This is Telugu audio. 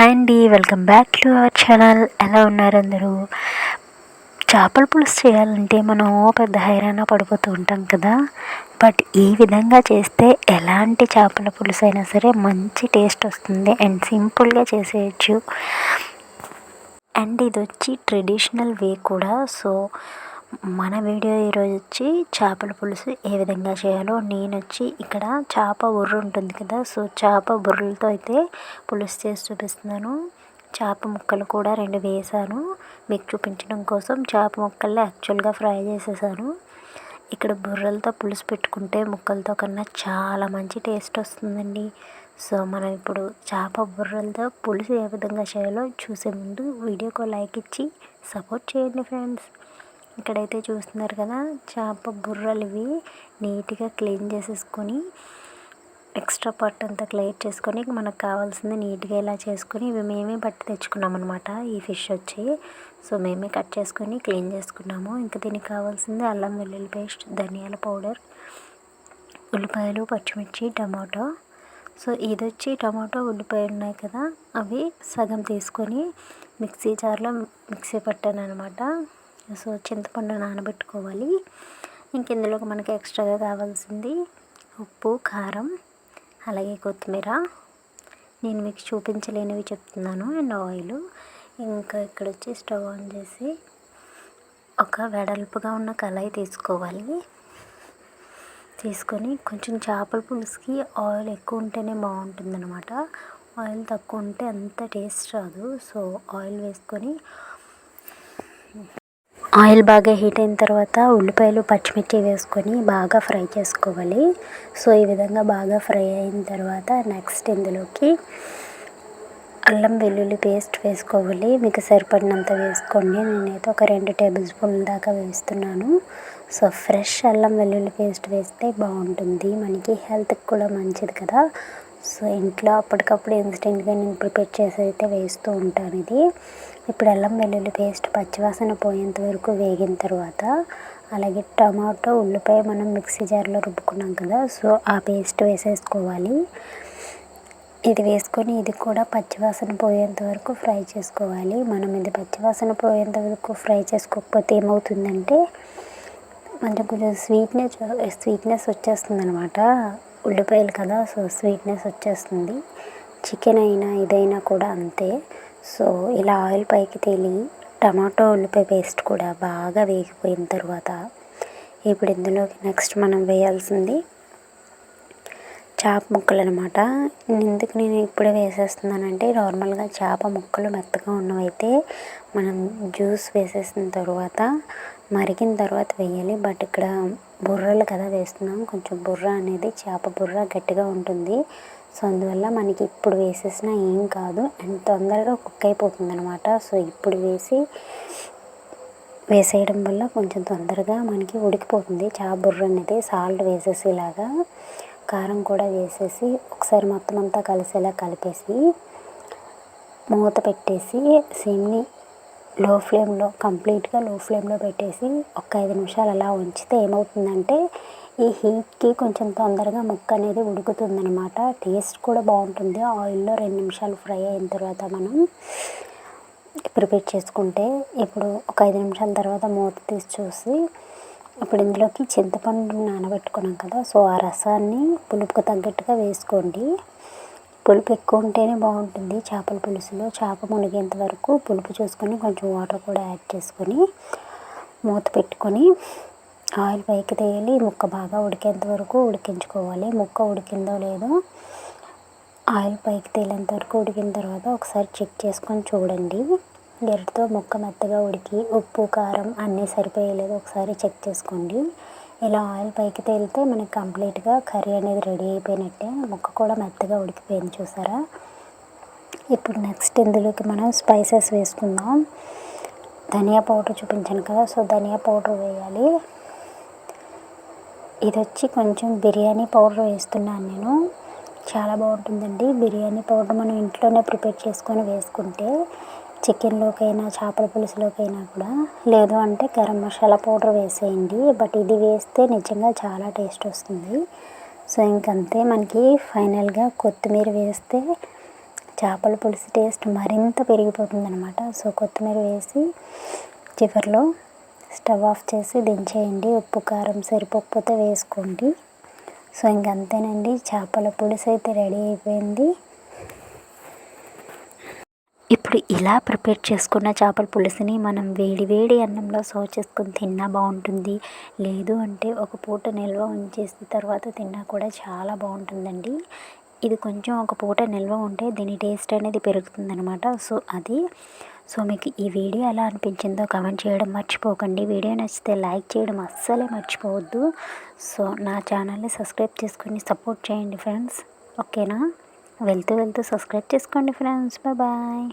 హాయ్ అండి welcome back to our channel ఎలా ఉన్నారు అందరూ? చేపల పులుసు చేయాలంటే మనం పెద్ద హైరాణ పడిపోతూ ఉంటాం కదా. బట్ ఈ విధంగా చేస్తే ఎలాంటి చేపల పులుసు అయినా సరే మంచి టేస్ట్ వస్తుంది అండ్ సింపుల్గా చేసేయచ్చు. అండ్ ఇది వచ్చి ట్రెడిషనల్ వే కూడా. సో మన వీడియో ఈరోజు వచ్చి చేపల పులుసు ఏ విధంగా చేయాలో నేను వచ్చి ఇక్కడ చేప బుర్ర ఉంటుంది కదా సో చేప బుర్రలతో అయితే పులుసు చేసి చూపిస్తున్నాను. చేప ముక్కలు కూడా రెండు వేసాను. మీకు చూపించడం కోసం చేప ముక్కల్ని యాక్చువల్గా ఫ్రై చేసేసాను. ఇక్కడ బుర్రలతో పులుసు పెట్టుకుంటే ముక్కలతో కన్నా చాలా మంచి టేస్ట్ వస్తుందండి. సో మనం ఇప్పుడు చేప బుర్రలతో పులుసు ఏ విధంగా చేయాలో చూసే ముందు వీడియోకు లైక్ ఇచ్చి సపోర్ట్ చేయండి ఫ్రెండ్స్. ఇక్కడైతే చూస్తున్నారు కదా చేప బుర్రలు ఇవి నీట్గా క్లీన్ చేసేసుకొని ఎక్స్ట్రా పట్టు అంతా క్లియర్ చేసుకొని మనకు కావాల్సింది నీట్గా ఇలా చేసుకొని ఇవి మేమే పట్టి తెచ్చుకున్నాం అనమాట ఈ ఫిష్ వచ్చి. సో మేమే కట్ చేసుకొని క్లీన్ చేసుకున్నాము. ఇంకా దీనికి కావాల్సింది అల్లం వెల్లుల్లి పేస్ట్ ధనియాల పౌడర్ ఉల్లిపాయలు పచ్చిమిర్చి టమాటో. సో ఇది వచ్చి టమాటో ఉల్లిపాయలు ఉన్నాయి కదా అవి సగం తీసుకొని మిక్సీ జార్లో మిక్సీ పట్టాను అనమాట సో చింతపండు నానబెట్టుకోవాలి. ఇంక ఇందులోకి మనకి ఎక్స్ట్రాగా కావాల్సింది ఉప్పు కారం అలాగే కొత్తిమీర. నేను మీకు చూపించలేనివి చెప్తున్నాను అండ్ ఆయిల్. ఇంకా ఇక్కడ వచ్చి స్టవ్ ఆన్ చేసి ఒక వెడల్పుగా ఉన్న కళాయి తీసుకోవాలి. తీసుకొని కొంచెం చేపల పులుసుకి ఆయిల్ ఎక్కువ ఉంటేనే బాగుంటుందన్నమాట. ఆయిల్ తక్కువ ఉంటే అంత టేస్ట్ రాదు. సో ఆయిల్ వేసుకొని ఆయిల్ బాగా హీట్ అయిన తర్వాత ఉల్లిపాయలు పచ్చిమిర్చి వేసుకొని బాగా ఫ్రై చేసుకోవాలి. సో ఈ విధంగా బాగా ఫ్రై అయిన తర్వాత నెక్స్ట్ ఇందులోకి అల్లం వెల్లుల్లి పేస్ట్ వేసుకోవాలి. మీకు సరిపడినంత వేసుకోండి. నేనైతే ఒక రెండు టేబుల్ స్పూన్ల దాకా వేస్తున్నాను. సో ఫ్రెష్ అల్లం వెల్లుల్లి పేస్ట్ వేస్తే బాగుంటుంది. మనకి హెల్త్కి కూడా మంచిది కదా. సో ఇంట్లో అప్పటికప్పుడు ఇన్స్టెంట్గా నేను ప్రిపేర్ చేసి అయితే వేస్తూ ఉంటాను ఇది. ఇప్పుడు అల్లం వెల్లుల్లి పేస్ట్ పచ్చివాసన పోయేంత వరకు వేగిన తర్వాత అలాగే టమాటో ఉల్లిపాయ మనం మిక్సీ జార్లో రుబ్బుకున్నాం కదా సో ఆ పేస్ట్ వేసేసుకోవాలి. ఇది వేసుకొని ఇది కూడా పచ్చివాసన పోయేంత వరకు ఫ్రై చేసుకోవాలి. మనం ఇది పచ్చివాసన పోయేంత వరకు ఫ్రై చేసుకోకపోతే ఏమవుతుందంటే మనకు కొంచెం స్వీట్నెస్ స్వీట్నెస్ వచ్చేస్తుంది అనమాట ఉల్లిపాయలు కదా సో స్వీట్నెస్ వచ్చేస్తుంది. చికెన్ అయినా ఇదైనా కూడా అంతే. సో ఇలా ఆయిల్ పైకి తేలి టమాటో ఉల్లిపాయ పేస్ట్ కూడా బాగా వేగిపోయిన తర్వాత ఇప్పుడు ఇందులోకి నెక్స్ట్ మనం వేయాల్సింది చేప ముక్కలు అనమాట ఎందుకు నేను ఇప్పుడే వేసేస్తున్నానంటే నార్మల్గా చేప ముక్కలు మెత్తగా ఉన్నవైతే మనం జ్యూస్ వేసేసిన తర్వాత మరిగిన తర్వాత వేయాలి. బట్ ఇక్కడ బుర్రలు కదా వేస్తున్నాం. కొంచెం బుర్ర అనేది చేప బుర్ర గట్టిగా ఉంటుంది. సో అందువల్ల మనకి ఇప్పుడు వేసేసినా ఏం కాదు. అండ్ తొందరగా కుక్ అయిపోతుంది అనమాట సో ఇప్పుడు వేసి వేసేయడం వల్ల కొంచెం తొందరగా మనకి ఉడికిపోతుంది. చేప బుర్ర అనేది సాల్ట్ వేసేసేలాగా. కారం కూడా వేసేసి ఒకసారి మొత్తం అంతా కలిసేలా కలిపేసి మూత పెట్టేసి సిమ్ని లో ఫ్లేమ్లో కంప్లీట్గా లో ఫ్లేమ్లో పెట్టేసి ఒక ఐదు నిమిషాలు అలా ఉంచితే ఏమవుతుందంటే ఈ హీట్కి కొంచెం తొందరగా ముక్క అనేది ఉడుకుతుందనమాట టేస్ట్ కూడా బాగుంటుంది. ఆయిల్లో రెండు నిమిషాలు ఫ్రై అయిన తర్వాత మనం ప్రిపేర్ చేసుకుంటే ఇప్పుడు ఒక ఐదు నిమిషాల తర్వాత మూత తీసి చూసి ఇప్పుడు ఇందులోకి చింతపండు నానబెట్టుకున్నాం కదా సో ఆ రసాన్ని పులుపుకు తగ్గట్టుగా వేసుకోండి. పులుపు ఎక్కువ ఉంటేనే బాగుంటుంది చేపల పులుసులో. చేప మునిగేంత వరకు పులుపు చూసుకొని కొంచెం వాటర్ కూడా యాడ్ చేసుకొని మూత పెట్టుకొని ఆయిల్ పైకి తేలి ముక్క బాగా ఉడికేంత వరకు ఉడికించుకోవాలి. ముక్క ఉడికిందో లేదో ఆయిల్ పైకి తేలేంత వరకు ఉడికిన తర్వాత ఒకసారి చెక్ చేసుకొని చూడండి. గరిటతో ముక్క మెత్తగా ఉడికి ఉప్పు కారం అన్నీ సరిపోయలేదు ఒకసారి చెక్ చేసుకోండి. ఇలా ఆయిల్ పైకి తేలితే మనకి కంప్లీట్గా కర్రీ అనేది రెడీ అయిపోయినట్టే. ముక్క కూడా మెత్తగా ఉడికిపోయింది చూసారా? ఇప్పుడు నెక్స్ట్ ఇందులోకి మనం స్పైసెస్ వేసుకుందాం. ధనియా పౌడర్ చూపించాను కదా సో ధనియా పౌడర్ వేయాలి. ఇది వచ్చి కొంచెం బిర్యానీ పౌడర్ వేస్తున్నాను నేను. చాలా బాగుంటుందండి. బిర్యానీ పౌడర్ మనం ఇంట్లోనే ప్రిపేర్ చేసుకొని వేసుకుంటే చికెన్లోకైనా చేపల పులుసులోకైనా కూడా లేదు అంటే గరం మసాలా పౌడర్ వేసేయండి. బట్ ఇది వేస్తే నిజంగా చాలా టేస్ట్ వస్తుంది. సో ఇంకంతే. మనకి ఫైనల్గా కొత్తిమీర వేస్తే చేపల పులుసు టేస్ట్ మరింత పెరిగిపోతుంది అనమాట సో కొత్తిమీర వేసి చివరిలో స్టవ్ ఆఫ్ చేసి దించేయండి. ఉప్పు కారం సరిపోకపోతే వేసుకోండి. సో ఇంకంతేనండి. చేపల పులుసు అయితే రెడీ అయిపోయింది. ఇప్పుడు ఇలా ప్రిపేర్ చేసుకున్న చేపల పులుసుని మనం వేడి వేడి అన్నంలో సర్వ్ చేసుకుని తిన్నా బాగుంటుంది. లేదు అంటే ఒక పూట నిల్వ ఉంచేసి తర్వాత తిన్నా కూడా చాలా బాగుంటుందండి. ఇది కొంచెం ఒక పూట నిల్వ ఉంటే దీని టేస్ట్ అనేది పెరుగుతుందనమాట సో అది. సో మీకు ఈ వీడియో ఎలా అనిపించిందో కమెంట్ చేయడం మర్చిపోకండి. వీడియో నచ్చితే లైక్ చేయడం అస్సలే మర్చిపోవద్దు. సో నా ఛానల్ని సబ్స్క్రైబ్ చేసుకొని సపోర్ట్ చేయండి ఫ్రెండ్స్. ఓకేనా? వెళ్తూ వెళ్తూ సబ్స్క్రైబ్ చేసుకోండి ఫ్రెండ్స్ బాయ్